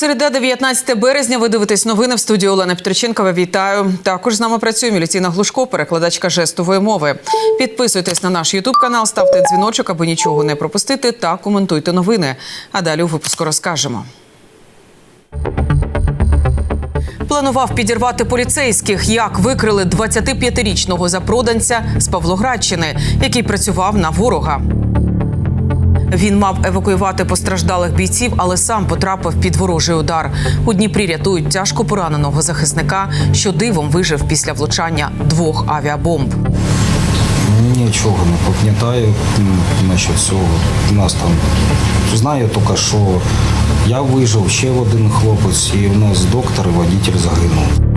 Середа, 19 березня. Ви дивитесь новини в студії Олена Петриченкова. Вітаю. Також з нами працює Міліційна Глушко, перекладачка жестової мови. Підписуйтесь на наш Ютуб канал, ставте дзвіночок, аби нічого не пропустити, та коментуйте новини. А далі у випуску розкажемо. Планував підірвати поліцейських, як викрили 25-річного запроданця з Павлоградщини, який працював на ворога. Він мав евакуювати постраждалих бійців, але сам потрапив під ворожий удар. У Дніпрі рятують тяжко пораненого захисника, що дивом вижив після влучання двох авіабомб. Нічого не пам'ятаю насчет цього. Нас там знаю тільки, що я вижив, ще один хлопець, і у нас доктор і водитель загинув.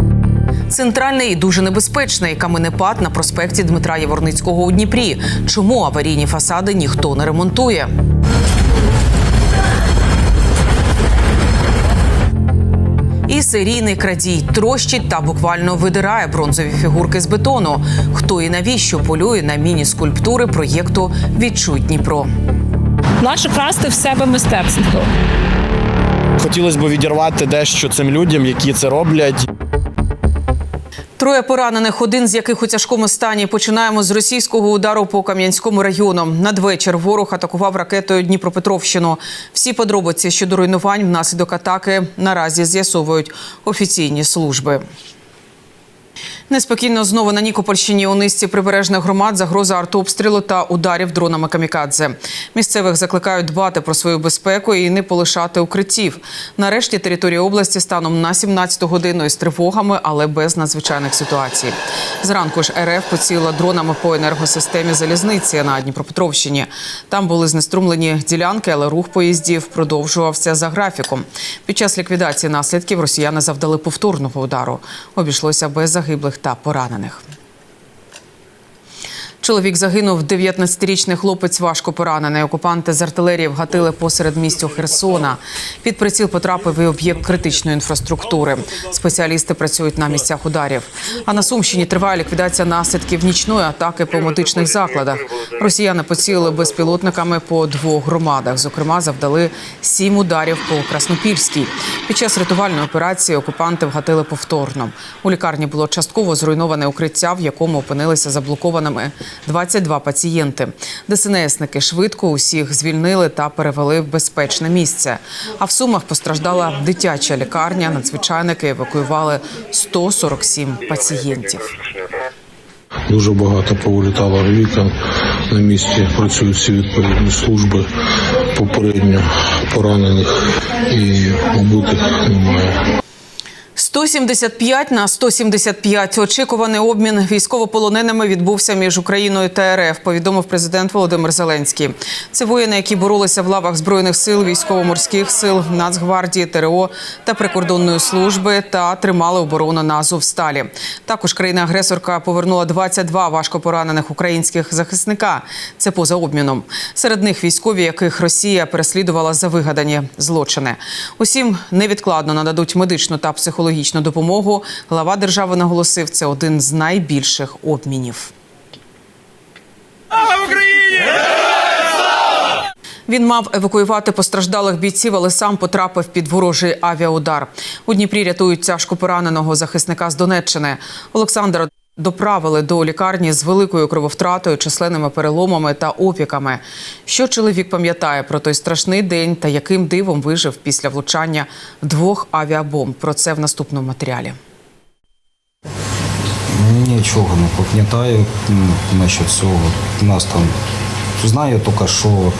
Центральний і дуже небезпечний каменепад на проспекті Дмитра Яворницького у Дніпрі. Чому аварійні фасади ніхто не ремонтує? І серійний крадій трощить та буквально видирає бронзові фігурки з бетону. Хто і навіщо полює на міні-скульптури проєкту Відчуй Дніпро. Наше красти в себе мистецтво. Хотілося б відірвати дещо цим людям, які це роблять. Троє поранених, один з яких у тяжкому стані. Починаємо з російського удару по Кам'янському району. Надвечір ворог атакував ракетою Дніпропетровщину. Всі подробиці щодо руйнувань внаслідок атаки наразі з'ясовують офіційні служби. Неспокійно знову на Нікопольщині у низці прибережних громад загроза артобстрілу та ударів дронами камікадзе. Місцевих закликають дбати про свою безпеку і не полишати укриттів. Нарешті територія області станом на 17 годину із тривогами, але без надзвичайних ситуацій. Зранку ж РФ поцілила дронами по енергосистемі залізниці на Дніпропетровщині. Там були знеструмлені ділянки, але рух поїздів продовжувався за графіком. Під час ліквідації наслідків росіяни завдали повторного удару. Обійшлося без загиблих та поранених. Чоловік загинув. 19-річний хлопець важко поранений. Окупанти з артилерії вгатили посеред містю Херсона. Під приціл потрапив і об'єкт критичної інфраструктури. Спеціалісти працюють на місцях ударів. А на Сумщині триває ліквідація наслідків нічної атаки по медичних закладах. Росіяни поцілили безпілотниками по двох громадах. Зокрема, завдали сім ударів по Краснопільській. Під час рятувальної операції окупанти вгатили повторно. У лікарні було частково зруйноване укриття, в якому опинилися заблокованими 22 пацієнти. ДСНСники швидко усіх звільнили та перевели в безпечне місце. А в Сумах постраждала дитяча лікарня. Надзвичайники евакуювали 147 пацієнтів. Дуже багато повилітало вікон. На місці працюють всі відповідні служби. Попередньо поранених і убитих немає. 175 на 175. Очікуваний обмін військовополоненими відбувся між Україною та РФ, повідомив президент Володимир Зеленський. Це воїни, які боролися в лавах збройних сил, військово-морських сил, Нацгвардії, ТРО та прикордонної служби та тримали оборону на Азовсталі. Також країна-агресорка повернула 22 важко поранених українських захисника. Це поза обміном. Серед них військові, яких Росія переслідувала за вигадані злочини. Усім невідкладно нададуть медичну та психологічну допомогу. Глава держави наголосив, це один з найбільших обмінів. Україні. Він мав евакуювати постраждалих бійців, але сам потрапив під ворожий авіаудар. У Дніпрі рятують тяжко пораненого захисника з Донеччини. Олександра доправили до лікарні з великою крововтратою, численними переломами та опіками. Що чоловік пам'ятає про той страшний день та яким дивом вижив після влучання двох авіабомб? Про це в наступному матеріалі. Нічого не пам'ятаю насчет цього. Нас там знаю тільки, що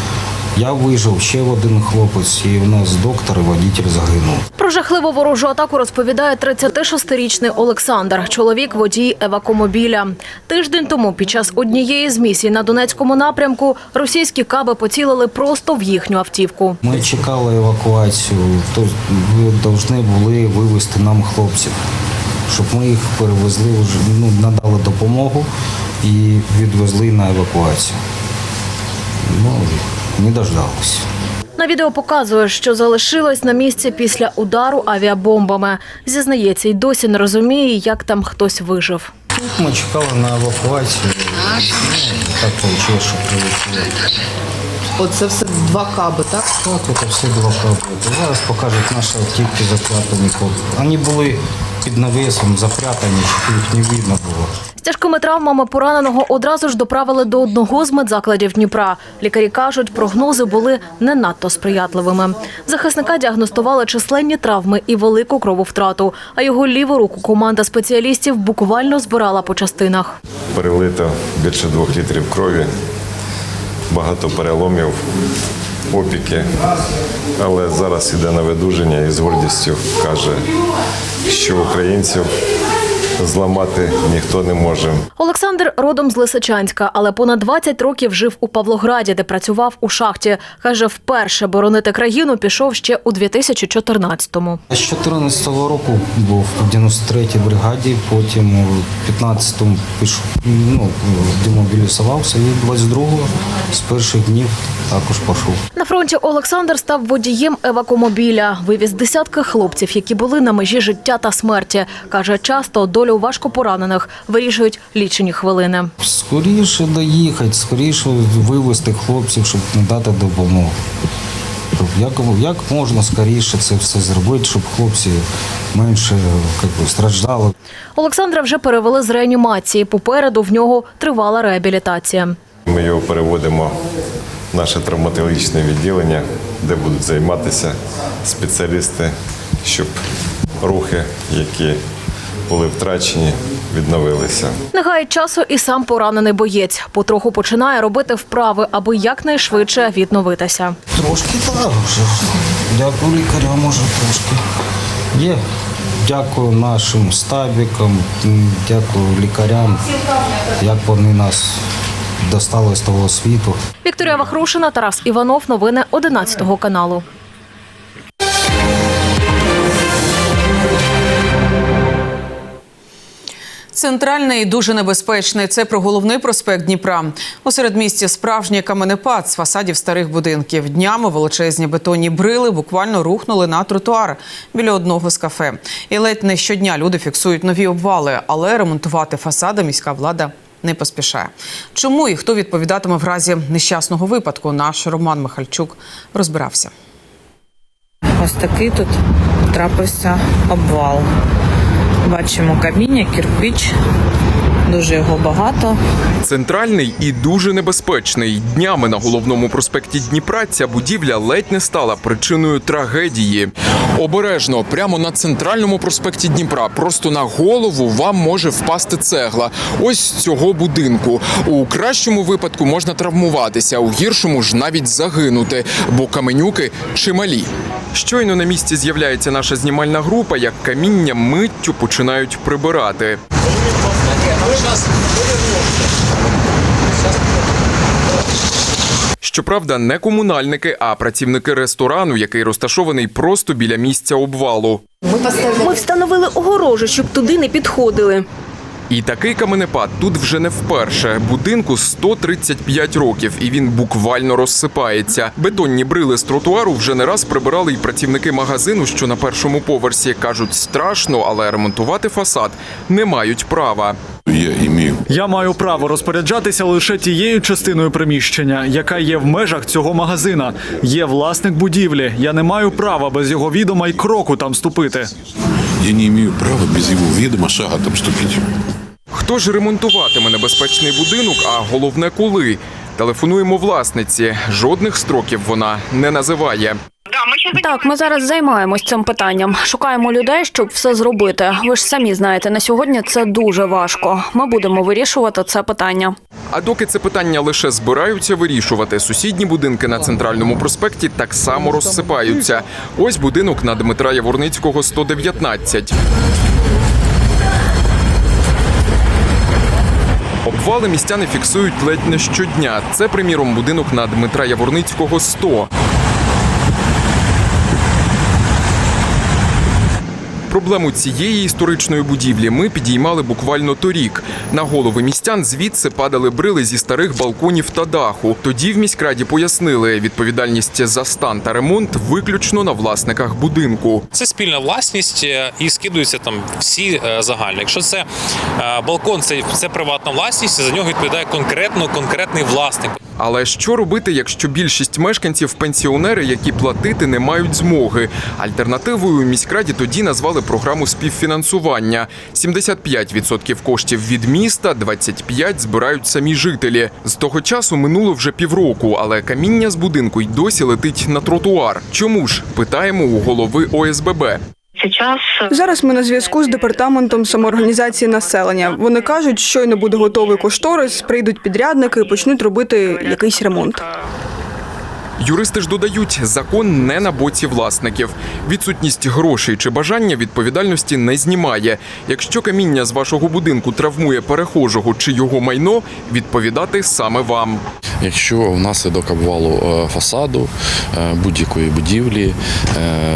я вижив, ще один хлопець, і у нас доктор і водитель загинув. Про жахливу ворожу атаку розповідає 36-річний Олександр, чоловік водій евакомобіля. Тиждень тому під час однієї з місій на Донецькому напрямку російські каби поцілили просто в їхню автівку. Ми чекали евакуацію, то ви повинні були вивезти нам хлопців, щоб ми їх перевезли ну, надали допомогу і відвезли на евакуацію. Ну, не дождалися. На відео показує, що залишилось на місці після удару авіабомбами. Зізнається, й досі не розуміє, як там хтось вижив. Тут ми чекали на евакуацію. Так вийшло, що прилетіло. Оце все два каби, так? Так, це все два каблуки. Зараз покажуть наші автівки запрятані. Вони були під навісом запрятані, щоб їх не видно було. З тяжкими травмами пораненого одразу ж доправили до одного з медзакладів Дніпра. Лікарі кажуть, прогнози були не надто сприятливими. Захисника діагностували численні травми і велику крововтрату. А його ліву руку команда спеціалістів буквально збирала по частинах. перелито більше двох літрів крові, багато переломів, опіки. Але зараз іде на видуження і з гордістю каже, що українців зламати ніхто не може. Олександр родом з Лисичанська, але понад 20 років жив у Павлограді, де працював у шахті. Каже, вперше боронити країну пішов ще у 2014-му. З 2014 року був в 93-й бригаді, потім у 15-му пішов, ну, демобілізувався і 22-го з перших днів також пішов. На фронті Олександр став водієм евакомобіля. Вивіз десятки хлопців, які були на межі життя та смерті. Каже, часто долю важкопоранених вирішують лічені хвилини. Скоріше доїхати, скоріше вивезти хлопців, щоб надати допомогу. Як, як можна скоріше це все зробити, щоб хлопці менше як би, страждали. Олександра вже перевели з реанімації. Попереду в нього тривала реабілітація. Ми його переводимо в наше травматологічне відділення, де будуть займатися спеціалісти, щоб рухи, які були втрачені, відновилися. Не гає часу і сам поранений боєць. Потроху починає робити вправи, аби якнайшвидше відновитися. Трошки так вже. Дякую лікарям, може трошки. Є. Дякую нашим стабікам, дякую лікарям, як вони нас достали з того світу. Вікторія Вахрушина, Тарас Іванов. Новини 11 каналу. Центральний дуже небезпечний. Це про головний проспект Дніпра. У середмісті справжній каменепад з фасадів старих будинків. Днями величезні бетонні брили буквально рухнули на тротуар біля одного з кафе. І ледь не щодня люди фіксують нові обвали, але ремонтувати фасади міська влада не поспішає. Чому і хто відповідатиме в разі нещасного випадку? Наш Роман Михальчук розбирався. Ось такий тут трапився обвал. Бачимо каміння, кирпіч, дуже його багато. Центральний і дуже небезпечний. Днями на головному проспекті Дніпра ця будівля ледь не стала причиною трагедії. Обережно, прямо на центральному проспекті Дніпра, просто на голову вам може впасти цегла. Ось цього будинку. У кращому випадку можна травмуватися, у гіршому ж навіть загинути, бо каменюки чималі. Щойно на місці з'являється наша знімальна група, як каміння миттю починають прибирати. Щоправда, не комунальники, а працівники ресторану, який розташований просто біля місця обвалу. Ми встановили огорожу, щоб туди не підходили. І такий каменепад тут вже не вперше. Будинку 135 років, і він буквально розсипається. Бетонні брили з тротуару вже не раз прибирали й працівники магазину, що на першому поверсі кажуть страшно, але ремонтувати фасад не мають права. Я імію Я маю право розпоряджатися лише тією частиною приміщення, яка є в межах цього магазина. Є власник будівлі. Я не маю права без його відома й кроку там ступити. я не маю права без його відома шага там ступити. Хто ж ремонтуватиме небезпечний будинок, а головне коли? Телефонуємо власниці. Жодних строків вона не називає. Так, ми зараз займаємось цим питанням. Шукаємо людей, щоб все зробити. Ви ж самі знаєте, на сьогодні це дуже важко. Ми будемо вирішувати це питання. А доки це питання лише збираються вирішувати, сусідні будинки на центральному проспекті так само розсипаються. Ось будинок на Дмитра Яворницького 119. Обвали містяни фіксують ледь не щодня. Це, приміром, будинок на Дмитра Яворницького 100. Проблему цієї історичної будівлі ми підіймали буквально торік. На голови містян звідси падали брили зі старих балконів та даху. Тоді в міськраді пояснили, відповідальність за стан та ремонт виключно на власниках будинку. Це спільна власність е, і скидуються там всі е, загально. Якщо це е, балкон, це, це приватна власність, за нього відповідає конкретно конкретний власник. Але що робити, якщо більшість мешканців пенсіонери, які платити не мають змоги? Альтернативою міськраді тоді назвали програму співфінансування. 75% коштів від міста, 25% збирають самі жителі. З того часу минуло вже півроку, але каміння з будинку й досі летить на тротуар. Чому ж питаємо у голови ОСББ? Зараз ми на зв'язку з департаментом самоорганізації населення. Вони кажуть, щойно буде готовий кошторис, прийдуть підрядники і почнуть робити якийсь ремонт. Юристи ж додають, закон не на боці власників. Відсутність грошей чи бажання відповідальності не знімає. Якщо каміння з вашого будинку травмує перехожого чи його майно, відповідати саме вам. Якщо внаслідок обвалу е, фасаду е, будь-якої будівлі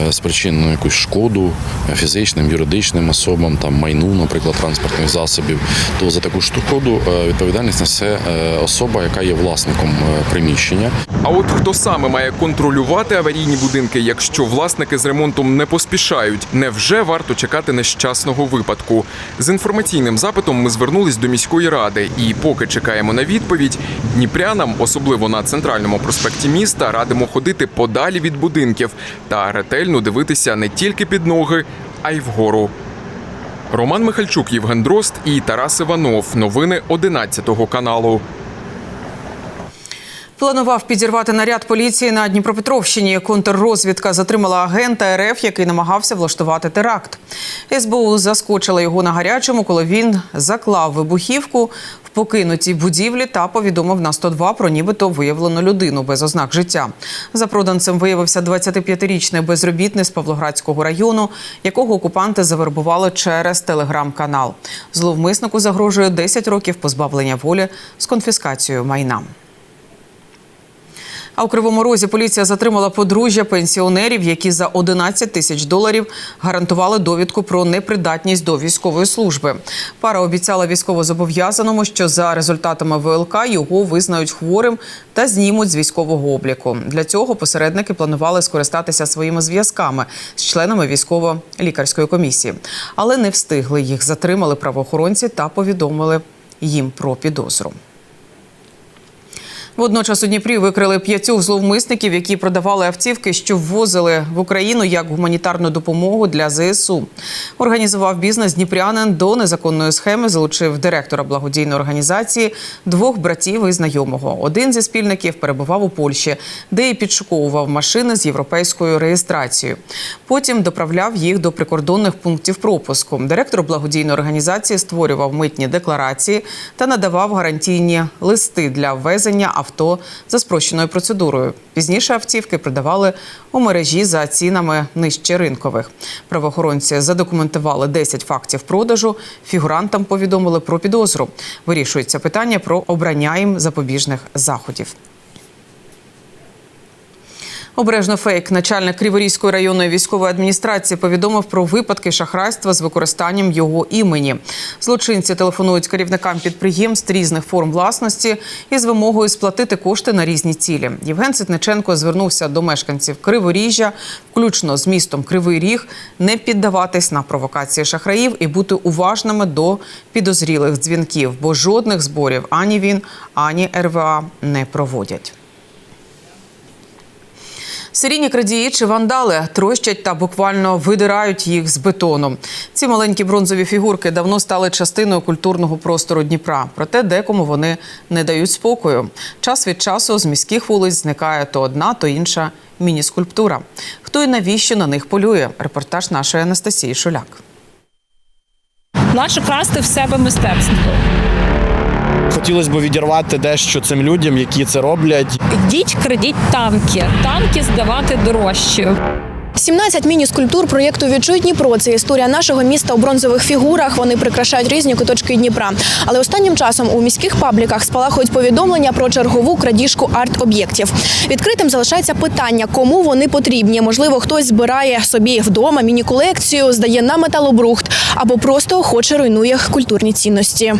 е, спричинено якусь шкоду фізичним, юридичним особам, там майну, наприклад, транспортних засобів, то за таку шкоду відповідальність несе особа, яка є власником приміщення. А от хто саме має контролювати аварійні будинки, якщо власники з ремонтом не поспішають, невже варто чекати нещасного випадку? З інформаційним запитом ми звернулись до міської ради, і поки чекаємо на відповідь, дніпрянам, особливо на центральному проспекті міста, радимо ходити подалі від будинків та ретельно дивитися не тільки під ноги, а й вгору. Роман Михальчук, Євген Дрозд і Тарас Іванов. Новини 11 каналу. Планував підірвати наряд поліції на Дніпропетровщині. Контррозвідка затримала агента РФ, який намагався влаштувати теракт. СБУ заскочила його на гарячому, коли він заклав вибухівку в покинутій будівлі та повідомив на 102 про нібито виявлену людину без ознак життя. Запроданцем виявився 25-річний безробітний з Павлоградського району, якого окупанти завербували через телеграм-канал. Зловмиснику загрожує 10 років позбавлення волі з конфіскацією майна. А у Кривому Розі поліція затримала подружжя пенсіонерів, які за 11 тисяч доларів гарантували довідку про непридатність до військової служби. Пара обіцяла військовозобов'язаному, що за результатами ВЛК його визнають хворим та знімуть з військового обліку. Для цього посередники планували скористатися своїми зв'язками з членами військово-лікарської комісії, але не встигли. Їх затримали правоохоронці та повідомили їм про підозру. Водночас у Дніпрі викрили п'ятьох зловмисників, які продавали автівки, що ввозили в Україну як гуманітарну допомогу для ЗСУ. Організував бізнес Дніпрянин до незаконної схеми, залучив директора благодійної організації, двох братів і знайомого. Один зі спільників перебував у Польщі, де і підшуковував машини з європейською реєстрацією. Потім доправляв їх до прикордонних пунктів пропуску. Директор благодійної організації створював митні декларації та надавав гарантійні листи для ввезення авто за спрощеною процедурою. Пізніше автівки продавали у мережі за цінами нижче ринкових. Правоохоронці задокументували 10 фактів продажу. Фігурантам повідомили про підозру. Вирішується питання про обрання їм запобіжних заходів. Обережно фейк. Начальник Криворізької районної військової адміністрації повідомив про випадки шахрайства з використанням його імені. Злочинці телефонують керівникам підприємств різних форм власності із вимогою сплатити кошти на різні цілі. Євген Ситниченко звернувся до мешканців Криворіжжя, включно з містом Кривий Ріг, не піддаватись на провокації шахраїв і бути уважними до підозрілих дзвінків, бо жодних зборів ані він, ані РВА не проводять. Серійні крадії чи вандали трощать та буквально видирають їх з бетону. Ці маленькі бронзові фігурки давно стали частиною культурного простору Дніпра. Проте декому вони не дають спокою. Час від часу з міських вулиць зникає то одна, то інша міні-скульптура. Хто і навіщо на них полює? Репортаж нашої Анастасії Шуляк. Наше красти в себе мистецтво. Хотілося б відірвати дещо цим людям, які це роблять. Йдіть, крадіть танки. Танки здавати дорожче. 17 міні-скульптур проєкту «Відчуй Дніпро» – це історія нашого міста у бронзових фігурах. Вони прикрашають різні куточки Дніпра. Але останнім часом у міських пабліках спалахують повідомлення про чергову крадіжку арт-об'єктів. Відкритим залишається питання, кому вони потрібні. Можливо, хтось збирає собі вдома міні-колекцію, здає на металобрухт або просто охоче руйнує культурні цінності.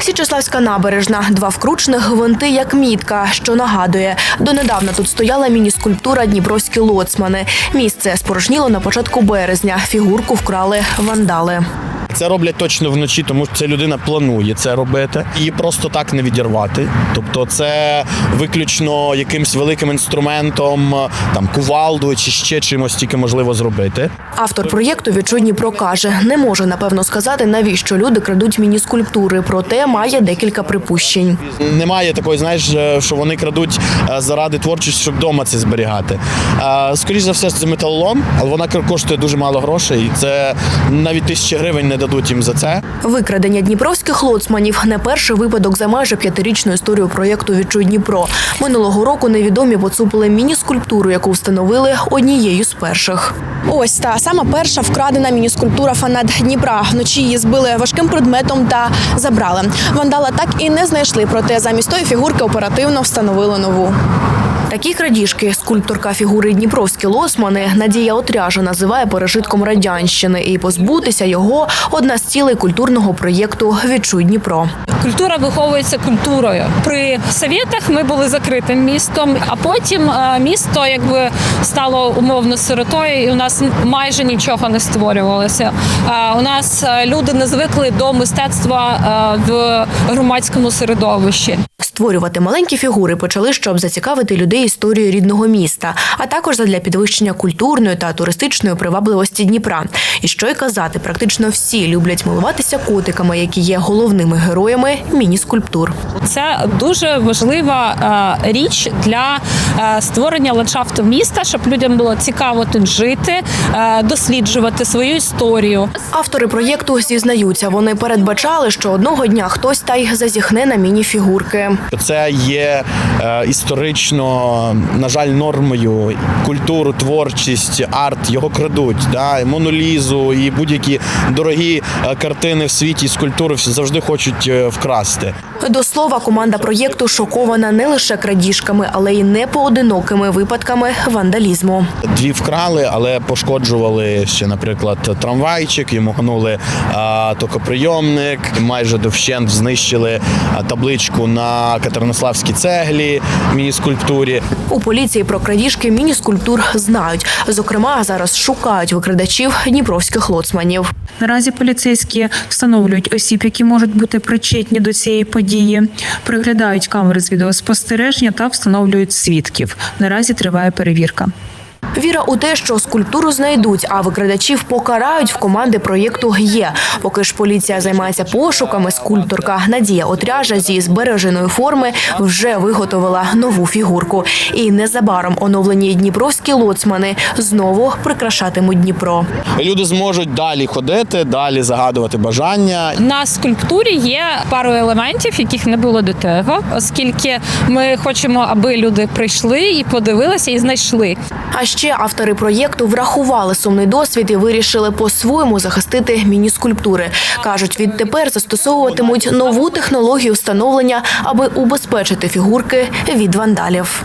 Січеславська набережна, два вкручених гвинти як мітка, що нагадує, донедавна тут стояла міні-скульптура Дніпровські лоцмани. Місце спорожніло на початку березня. Фігурку вкрали вандали. Це роблять точно вночі, тому що ця людина планує це робити. Її просто так не відірвати. Тобто, це виключно якимсь великим інструментом, там кувалдою чи ще чимось тільки можливо зробити. Автор проєкту «Відчуй Дніпро» каже, не може напевно сказати, навіщо люди крадуть міні-скульптури, проте має декілька припущень. Немає такої, знаєш, е, що вони крадуть е, заради творчості, щоб вдома це зберігати. Е, Скоріше за все, це металолом, але вона коштує дуже мало грошей. Це навіть тисячі гривень не дадуть їм за це. Викрадення дніпровських лоцманів не перший випадок за майже п'ятирічну історію проєкту «Відчуй Дніпро». Минулого року невідомі поцупили міні-скульптуру, яку встановили однією з перших. Ось та сама перша вкрадена міні-скульптура фанат Дніпра. Вночі її збили важким предметом та забрали. Вандала так і не знайшли, проте замість тої фігурки оперативно встановили нову. Такі крадіжки скульпторка фігури Дніпровські лосмани Надія Отряжа називає пережитком радянщини, і позбутися його одна з цілей культурного проєкту Відчуй Дніпро. Культура виховується культурою. При совєтах ми були закритим містом, а потім е, місто якби стало умовно сиротою, і у нас майже нічого не створювалося. Е, У нас е, люди не звикли до мистецтва в громадському середовищі. Створювати маленькі фігури почали, щоб зацікавити людей історією рідного міста, а також задля підвищення культурної та туристичної привабливості Дніпра. І що й казати, практично всі люблять милуватися котиками, які є головними героями міні-скульптур. Це дуже важлива е, річ для е, створення ландшафту міста, щоб людям було цікаво тут жити, е, досліджувати свою історію. Автори проєкту зізнаються, вони передбачали, що одного дня хтось та й зазіхне на міні-фігурки. Це є е, історично, на жаль, нормою. Культуру, творчість, арт його крадуть. Да? Монолізу і будь-які дорогі е, картини в світі, скульптури всі завжди хочуть е, вкрасти. До слова, команда проєкту шокована не лише крадіжками, але й непоодинокими випадками вандалізму. Дві вкрали, але пошкоджували ще, наприклад, трамвайчик, йому гнули токоприйомник, майже довщент знищили табличку на Катеринославській цеглі, міні-скульптурі. У поліції про крадіжки міні-скульптур знають. Зокрема, зараз шукають викрадачів дніпровських лоцманів. Наразі поліцейські встановлюють осіб, які можуть бути причетні до цієї події, приглядають камери з відеоспостереження та встановлюють свідків. Наразі триває перевірка. Віра у те, що скульптуру знайдуть, а викрадачів покарають в команди проєкту є. Поки ж поліція займається пошуками, скульпторка Надія Отряжа зі збереженої форми вже виготовила нову фігурку. І незабаром оновлені дніпровські лоцмани знову прикрашатимуть Дніпро. Люди зможуть далі ходити, далі загадувати бажання. На скульптурі є пару елементів, яких не було до того, оскільки ми хочемо, аби люди прийшли і подивилися, і знайшли. А ще автори проєкту врахували сумний досвід і вирішили по-своєму захистити міні-скульптури. Кажуть, відтепер застосовуватимуть нову технологію встановлення, аби убезпечити фігурки від вандалів.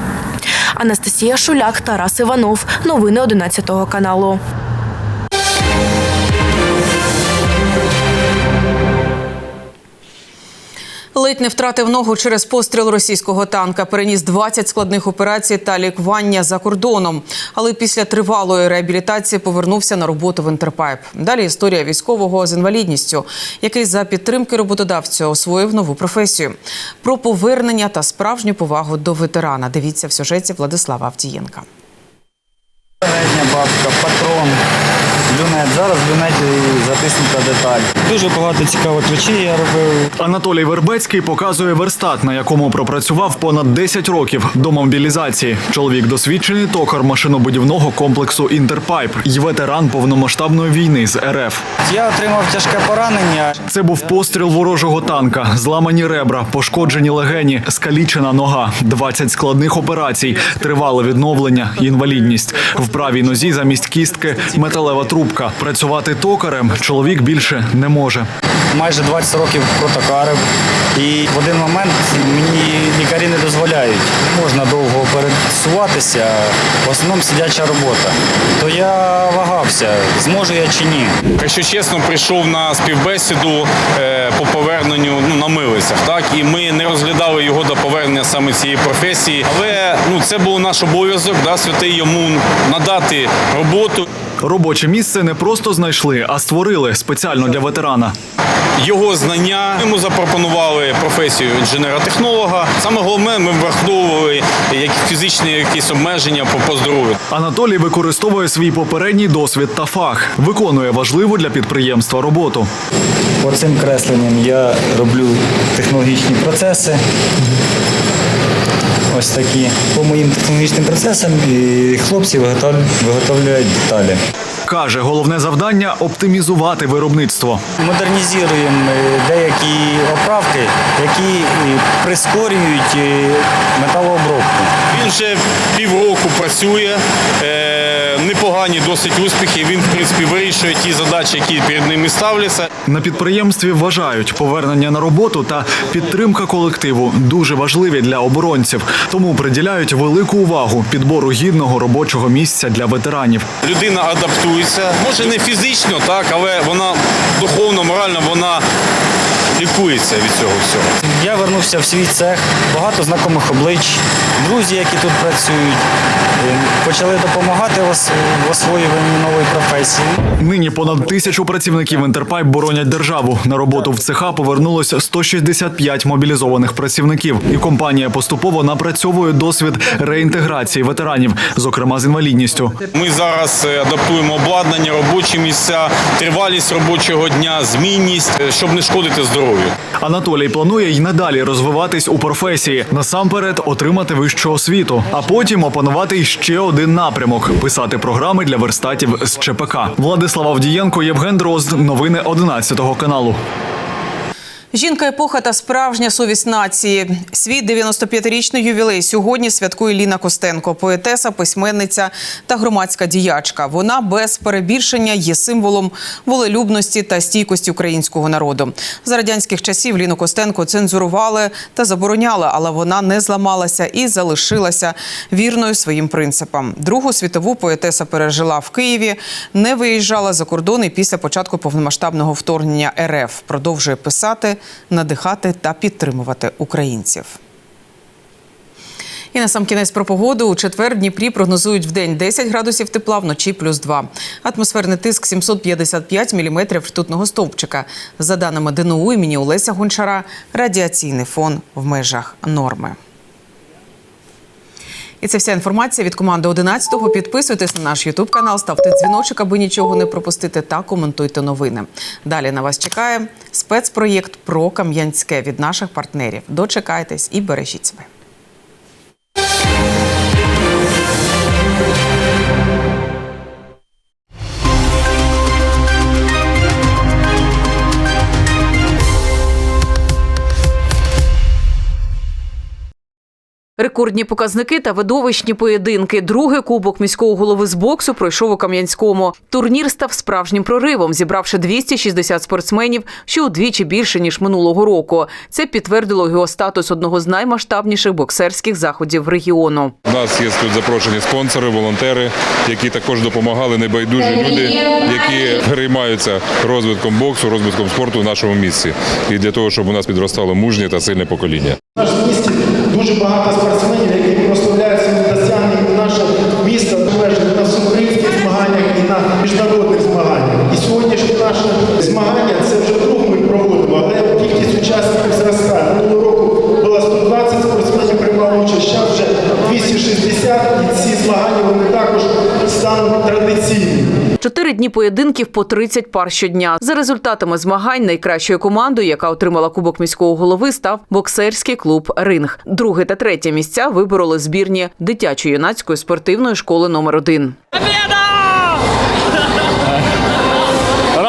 Анастасія Шуляк, Тарас Іванов. Новини 11 каналу. Ледь не втратив ногу через постріл російського танка. Переніс 20 складних операцій та лікування за кордоном. Але після тривалої реабілітації повернувся на роботу в Інтерпайп. Далі історія військового з інвалідністю, який за підтримки роботодавця освоїв нову професію. Про повернення та справжню повагу до ветерана. Дивіться в сюжеті Владислава Авдієнка. Бабка, патрон, люнет. Зараз в люнеті затиснута деталь. Дуже багато цікавих речей я робив. Анатолій Вербецький показує верстат, на якому пропрацював понад 10 років до мобілізації. Чоловік досвідчений токар машинобудівного комплексу Інтерпайп і ветеран повномасштабної війни з РФ. Я отримав тяжке поранення. Це був постріл ворожого танка, зламані ребра, пошкоджені легені, скалічена нога, 20 складних операцій, тривале відновлення, інвалідність. В правій нозі замість кістки металева трубка. Працювати токарем чоловік більше не може. Майже 20 років протокарив. І в один момент мені лікарі не дозволяють. Не можна довго пересуватися. В основному сидяча робота. То я вагався, зможу я чи ні. Якщо чесно, прийшов на співбесіду е, по поверненню ну, на милицях, так і ми не розглядали його до повернення саме цієї професії. Але ну це був наш обов'язок, да, святий йому надати роботу. Робоче місце не просто знайшли, а створили спеціально для ветерана. Його знання йому запропонували професію інженера-технолога. Саме головне, ми враховували як фізичні якісь обмеження по, по здоров'ю. Анатолій використовує свій попередній досвід та фах, виконує важливу для підприємства роботу. По цим кресленням я роблю технологічні процеси. Ось такі. По моїм технологічним процесам і хлопці виготовлюють деталі. Каже, головне завдання оптимізувати виробництво. Модернізуємо е, деякі оправки, які е, прискорюють е, металообробку. Він вже півроку працює. Непогані досить успіхи. Він, в принципі, вирішує ті задачі, які перед ними ставляться. На підприємстві вважають, повернення на роботу та підтримка колективу дуже важливі для оборонців, тому приділяють велику увагу підбору гідного робочого місця для ветеранів. Людина адаптується, може не фізично, так, але вона духовно, морально вона лікується від цього всього. Я вернувся в свій цех, багато знайомих облич, друзі, які тут працюють, почали допомагати в в освоюванні нової професії. Нині понад тисячу працівників Інтерпайп боронять державу. На роботу в цеха повернулося 165 мобілізованих працівників, і компанія поступово напрацьовує досвід реінтеграції ветеранів, зокрема з інвалідністю. Ми зараз е, адаптуємо обладнання, робочі місця, тривалість робочого дня, змінність, е, щоб не шкодити здоров'ю. Анатолій планує й надалі розвиватись у професії, насамперед отримати вищу освіту, а потім опанувати ще один напрямок писати програми для верстатів з ЧПК. Владислав Авдієнко, Євген Дрозд. Новини 11 каналу. Жінка епоха та справжня совість нації. Свій 95-річний ювілей сьогодні святкує Ліна Костенко, поетеса, письменниця та громадська діячка. Вона без перебільшення є символом волелюбності та стійкості українського народу. За радянських часів Ліну Костенко цензурували та забороняли, але вона не зламалася і залишилася вірною своїм принципам. Другу світову поетеса пережила в Києві, не виїжджала за кордон і після початку повномасштабного вторгнення РФ продовжує писати, надихати та підтримувати українців. І на сам кінець про погоду. У четвер Дніпрі прогнозують в день 10 градусів тепла, вночі плюс 2. Атмосферний тиск 755 міліметрів ртутного стовпчика. За даними ДНУ імені Олеся Гончара, радіаційний фон в межах норми. І це вся інформація від команди 11-го. Підписуйтесь на наш Ютуб канал, ставте дзвіночок, аби нічого не пропустити, та коментуйте новини. Далі на вас чекає спецпроєкт про Кам'янське від наших партнерів. Дочекайтесь і бережіть себе. Рекордні показники та видовищні поєдинки. Другий кубок міського голови з боксу пройшов у Кам'янському. Турнір став справжнім проривом, зібравши 260 спортсменів, що удвічі більше ніж минулого року. Це підтвердило його статус одного з наймасштабніших боксерських заходів регіону. У нас є тут запрошені спонсори, волонтери, які також допомагали небайдужі люди, які переймаються розвитком боксу, розвитком спорту в нашому місці. І для того, щоб у нас підростало мужнє та сильне покоління. У нас в місті дуже багато спортсменів, які прославляють свої досягнення наше місто обмежено на всеукраїнських змаганнях і на міжнародних змаганнях. І сьогоднішні наші змагання це вже вдруге ми проводимо, але кількість учасників зростає. Минулого року було 120 спортсменів приймало участь, зараз вже 260, і ці змагання вони також стануть традиційними. Чотири дні поєдинків по 30 пар щодня. За результатами змагань найкращою командою, яка отримала кубок міського голови, став боксерський клуб Ринг. Друге та третє місця вибороли збірні дитячо-юнацької спортивної школи номер 1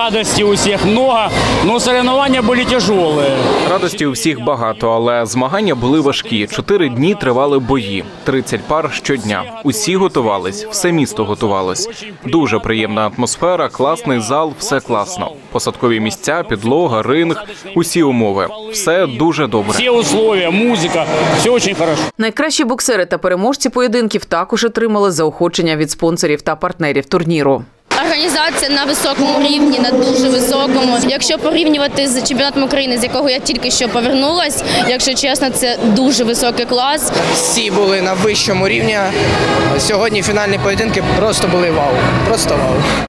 Радости у всех много, но соревнования были тяжелые. Радості у всіх багато, але змагання були важкі. Чотири дні тривали бої, 30 пар щодня. Усі готувались, все місто готувалось. Дуже приємна атмосфера, класний зал, все класно. Посадкові місця, підлога, ринг, усі умови. Все дуже добре. Все условия, музыка, все очень хорошо. Найкращі боксери та переможці поєдинків також отримали заохочення від спонсорів та партнерів турніру. Організація на високому рівні, на дуже високому. Якщо порівнювати з чемпіонатом України, з якого я тільки що повернулась, якщо чесно, це дуже високий клас. Всі були на вищому рівні. Сьогодні фінальні поєдинки просто були вау. Просто вау.